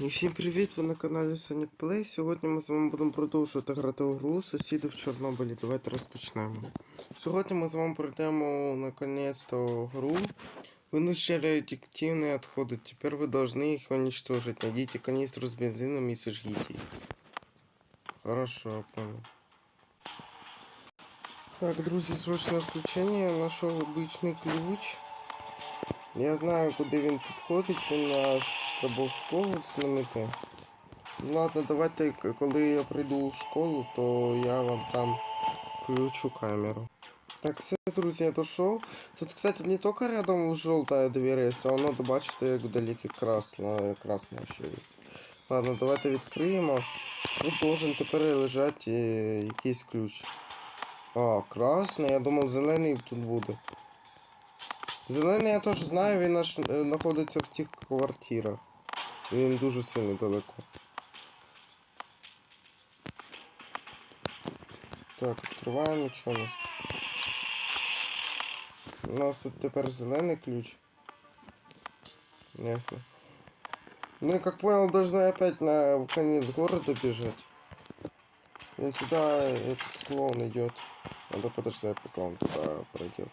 І всім привіт! Ви на каналі Sonic Play. Сьогодні ми з вами будемо продовжувати грати у гру Сусіди в Чорнобилі. Давайте розпочнемо. Сьогодні ми з вами пройдемо наконец-то гру. Вы начали радиоактивные отходы. Теперь вы должны их уничтожить. Найдите канистру с бензином и сожгите их. Хорошо, я понял. Так, друзі, срочне включення. Я знайшов обичний ключ. Я знаю, куди він підходить, він наш треба в школу знімати. Ну ладно, давайте, к- коли я прийду в школу, то я вам там включу камеру. Так, все, друзі, я дошел. Тут, кстати, не только рядом желтая дверь есть, а воно, бачите, як вдалеке красна, красна ще є. Ладно, давайте відкриємо. Тут должен тепер лежати е, якийсь ключ. А, красний, я думав зелений тут буде. Зелений я теж знаю, він е, знаходиться в тих квартирах. Він дуже сильно далеко. Так, відкриваємо що у нас. У нас тут тепер зелений ключ. Ясно. Ну и как понял, должны опять на в конец города бежать. И сюда этот клоун идет. Надо подождать, пока он туда пройдет.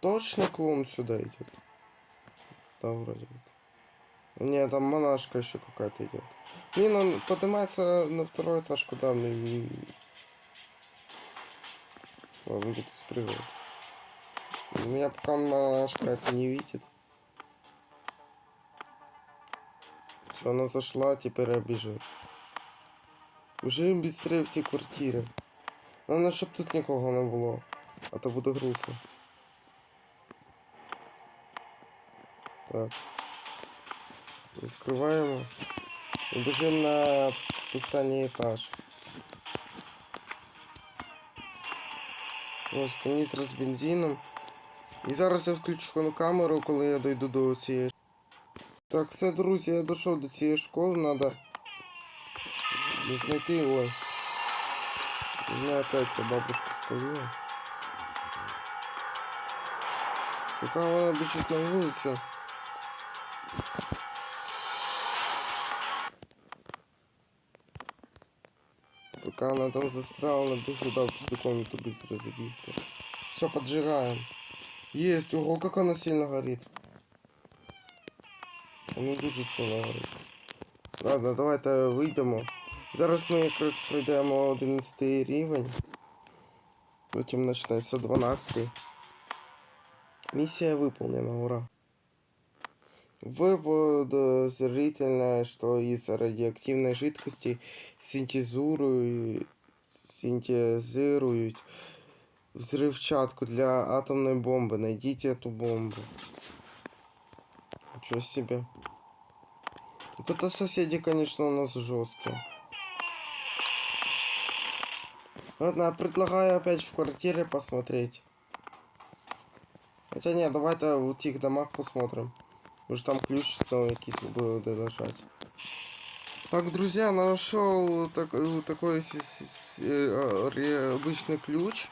Точно клоун сюда идет? Да, вроде бы. Не, там монашка еще какая-то идет. Блин, он поднимается на второй этаж, куда мне... Ладно, будет спрыгивать. Меня пока монашка это не видит. Все, она зашла, теперь обижает. Уже быстрее в ці квартири. Главное, щоб тут нікого не було. А то буде грустно. Так. Відкриваємо. І біжимо на останній етаж. Ось каністра з бензином. І зараз я включу камеру, коли я дойду до цієї. Так, все, друзі, я дійшов до цієї школи, треба знайти. Ой. Мене опять ця бабушка спалила. Пока вона біжить на вулицю. Пока она там застряла, надо сюда в эту комнату быстро забить. Все, поджигаем. Есть, ого, как она сильно горит. Она дуже сильно горить. Ладно, давайте вийдемо. Зараз ми якраз пройдемо 11 рівень. Потім почнеться 12. Миссия выполнена, ура. Вы подозрительно, что из радиоактивной жидкости синтезируют, синтезируют взрывчатку для атомной бомбы. Найдите эту бомбу. Ничего себе. Вот это соседи, конечно, у нас жесткие. Ладно, я предлагаю опять в квартире посмотреть. Хотя нет, давайте в тих домах посмотрим. Может там ключ снова якийсь буде лежать. Так, друзья, нашел так, э, такой с- с- с- э, ре- обычный ключ.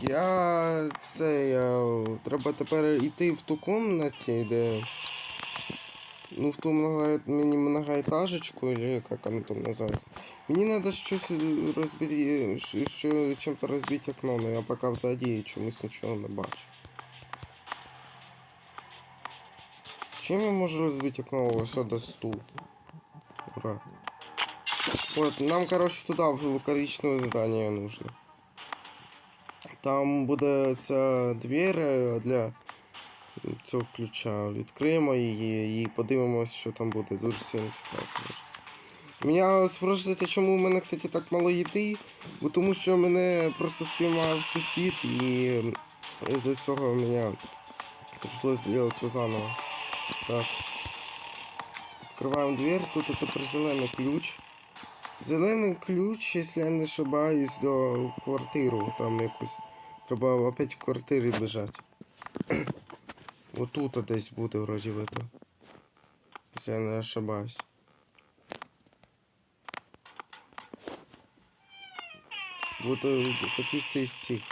Я це я, треба тепер йти в ту комнаті, де. Ну, в ту много, мені многоэтажечку, или как оно там называется. Мені надо щось розбити, що, чим-то розбити окно, но я пока взаді чомусь нічого не бачу. Чем я можу розбити окно ось до стул? Ура. Вот, нам, короче, туда, в коричневое здание нужно. Там буде ця двір е, для цього ключа. Відкриємо її і подивимось, що там буде. Дуже сильно цікаво. Мене спрашуєте, чому у мене, кстати, так мало їди, бо тому що мене просто спіймав сусід і із-за цього мені прийшлося зробити все заново. Так. Открываем дверь. Тут это про зеленый ключ. Зелений ключ, если я не ошибаюсь, до в квартиру. Там якусь. Треба опять в квартирі бежать. Отут десь буде вроді в это. Если я не ошибаюсь. Вот э, таких-то из цих.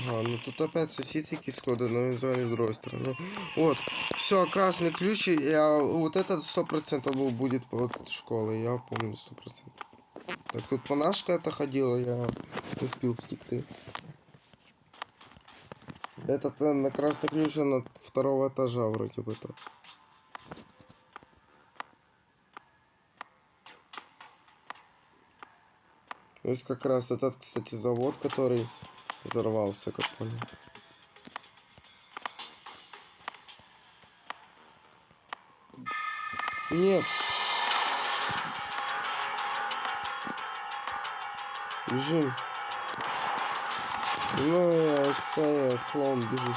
Ага, ну тут опять сосед якісь сходи, но він взагалі з другой стороны. Вот, все, красный ключ, и а, вот этот сто процентов был будет от школы, я помню сто процентов. Так тут монашка это ходила, я успел втекты. Этот э, на красный ключ на второго этажа вроде бы то. То есть как раз этот, кстати, завод, который взорвался, как понял. Нет. Бежим. Ну, це клоун бежит.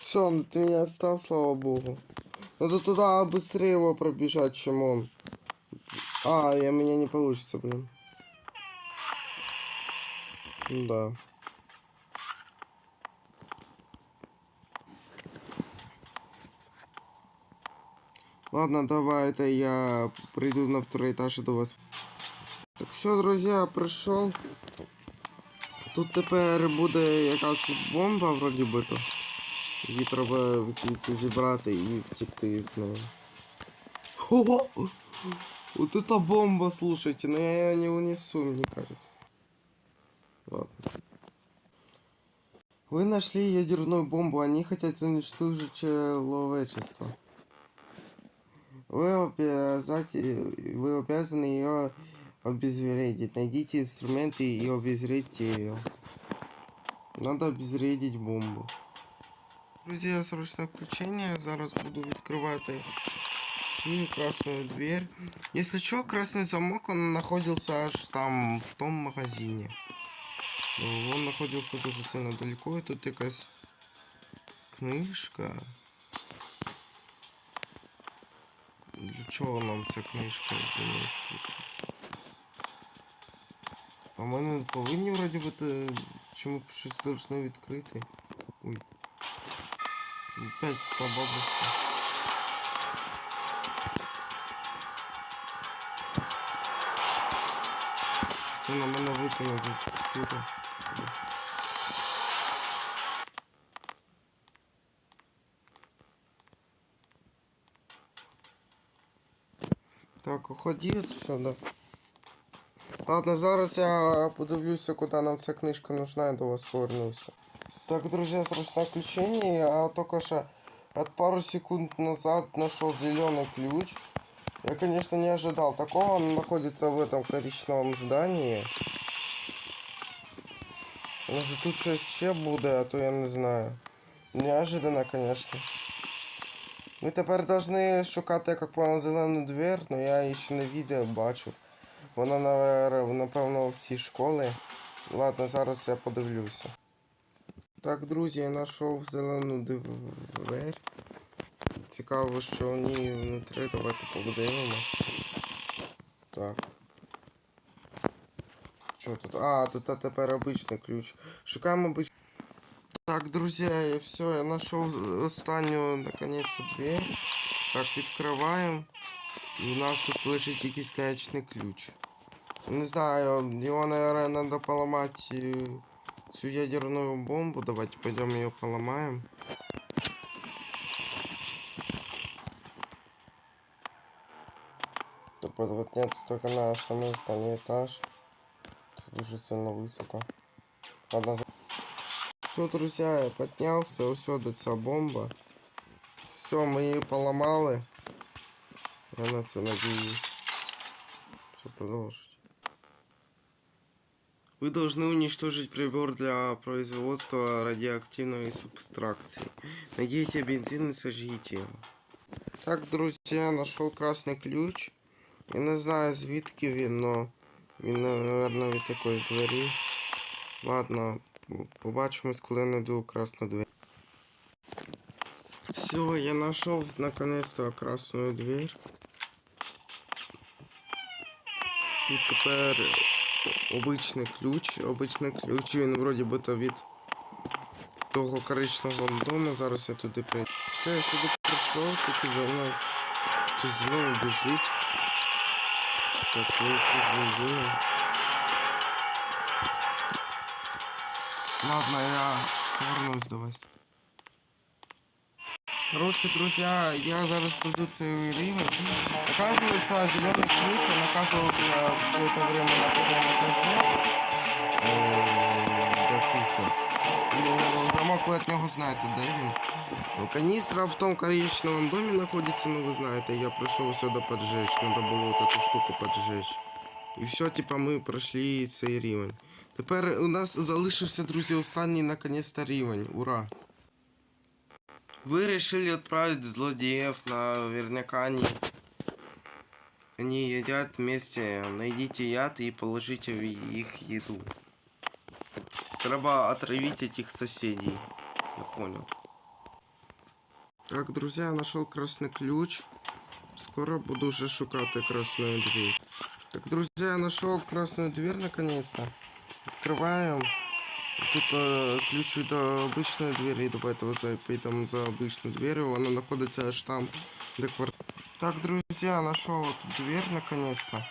Все, он меня отстал, слава богу. Надо туда быстрее его пробежать, чем он. А, я меня не получится, блин. Да. Ладно, давай, это я приду на второй этаж и до вас. Так, все, друзья, прийшов. Тут тепер буде якась бомба, вроді би то. Її треба звідси зібрати і втекти з нею. Ого! Вот это бомба, слушайте, но я ее не унесу, мне кажется. Ладно. Вы нашли ядерную бомбу, они хотят уничтожить человечество. Вы, обязати... Вы обязаны ее обезвредить. Найдите инструменты и обезвредьте ее. Надо обезвредить бомбу. Друзья, срочное включение. Зараз буду відкривати цю красную дверь. Если что, красный замок, он находился аж там, в том магазине. Ну, Он находился дуже сильно далеко, і тут якась книжка. Для чого нам ця книжка заміститься? А ми не повинні вроді бути чому щось должно відкрити. Ой. Опять та бабушка. Що на мене за текстуру. Боже. Так, уходи отсюда. Ладно, зараз я подивлюся, куди нам ця книжка нужна, я до вас повернуся. Так, друзья, срочное включение. Я только что от пару секунд назад нашел зеленый ключ. Я, конечно, не ожидал такого. Он находится в этом коричневом здании. Може тут щось ще буде, а то я не знаю. Неожиданно, конечно. Ми тепер повинні шукати, як понял, зелену двір, але я ще не відео бачив. Вона, напевно, в цій школі. Ладно, зараз я подивлюся. Так, друзі, я знайшов зелену двері. Цікаво, що в ній внутрі. Давайте подивимось. Так. Що тут? А, тут а тепер обичний ключ. Шукаємо обичний. Так, друзі, все, я знайшов останню наконец-то дверь. Так, відкриваємо. І у нас тут лежить якийсь конечний ключ. Не знаю, его, наверное, надо поломать всю ядерную бомбу. Давайте пойдем ее поломаем. Тобто подняться только на самый останній этаж. Тут дуже сильно високо. Ладно, за... Все, друзья, я поднялся, усюди ця бомба. Все, мы її поломали. Я на це надіюсь. Все, продолжить. Вы должны уничтожить прибор для производства радиоактивной субстракции. Найдите бензин и сожгите его. Так, друзья, нашел красный ключ. Я не знаю звідки він, но він, наверное, від якоїсь двері. Ладно, побачимось, коли знайду красну дверь. Все, я нашел наконец-то красную дверь. Тут тепер обичний ключ. Обичний ключ, він вроді би то від того коричневого дому. Зараз я туди прийду. Все, я сюди прийшов, тільки за мною хтось знову біжить. Так. Ладно, я вернусь до вас. Короче, друзья, я зараз пройду целый ривер. Оказывается, зеленый ключ, он а оказывался все это время на первом этаже. Ну, замок ви от нього знаєте, де він. Ну, каністра в том коричневом доме находится, ну вы знаете, я пришел сюда поджечь, надо было вот эту штуку поджечь. І все, типа, ми пройшли цей рівень. Тепер у нас залишився, друзі, останній наконец-то рівень. Ура! Вы решили отправить злодеев на верняка они... Они едят вместе. Найдите яд и положите в их еду. Треба отравить этих соседей. Я понял. Так, друзья, я нашел красный ключ. Скоро буду уже шукать красную дверь. Так, друзья, я нашел красную дверь наконец-то. Открываем. Тут э, ключ від обычної двері, давайте ось підемо за обычную дверью. Вона знаходиться аж там, де квартира. Так, друзья, нашел эту дверь наконец-то.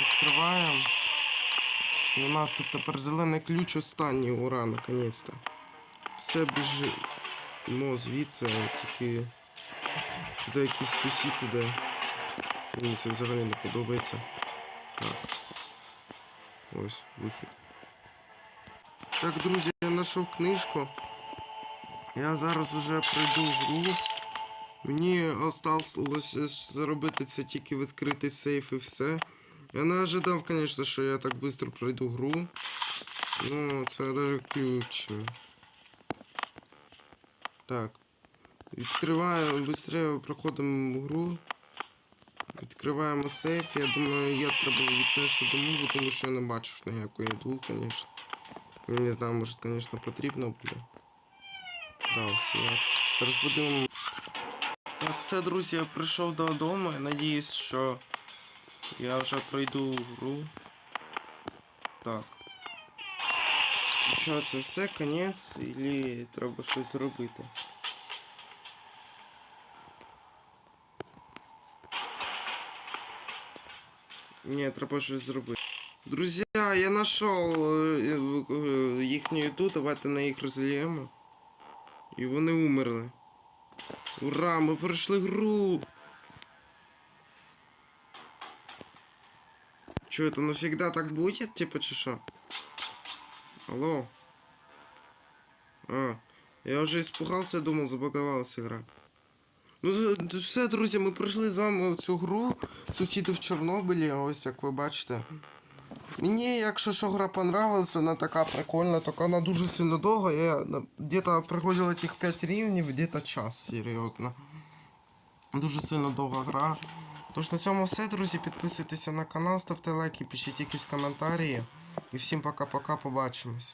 Открываем. У нас тут тепер зелений ключ останній, ура, наконец-то. Все біжи. Ну, звідси, тільки сюди якийсь сусід іде. Мені це взагалі не подобається. Так. Ось, вихід. Так, друзі, я знайшов книжку. Я зараз уже пройду гру. Мені осталось зробити це тільки відкрити сейф і все. Я не ожидав, звісно, що я так швидко пройду гру. Ну, це навіть ключ. Так. Відкриваємо, швидше проходимо гру. Відкриваємо сейф. Я думаю, я треба віднести домову, тому що я не бачив ніякої їду, звісно. Я не знаю, може, звісно, потрібно буде. Да, все. Зараз будемо. Так, все, друзі, я прийшов додому. Надіюсь, що я вже пройду гру. Так. Що це все, конець, і треба щось зробити. Ні, треба щось зробити. Друзі, я знайшов їхню еду, давайте на їх розліємо. І вони умерли. Ура, ми пройшли гру. Чё, это навсегда так будет, типа, чи? Алло? А, я вже испугался, думал, забаговалась игра. Ну, все, друзі, ми пройшли з вами цю гру. Сусіди в Чорнобилі, ось як ви бачите. Мені, якщо що гра понравилась, вона така прикольна, тільки вона дуже сильно довга. Я где-то проходила тих 5 рівнів, где-то час, серйозно. Дуже сильно довга гра. Тож на цьому все, друзі. Підписуйтеся на канал, ставте лайки, пишіть якісь коментарі. І всім пока-пока, побачимось.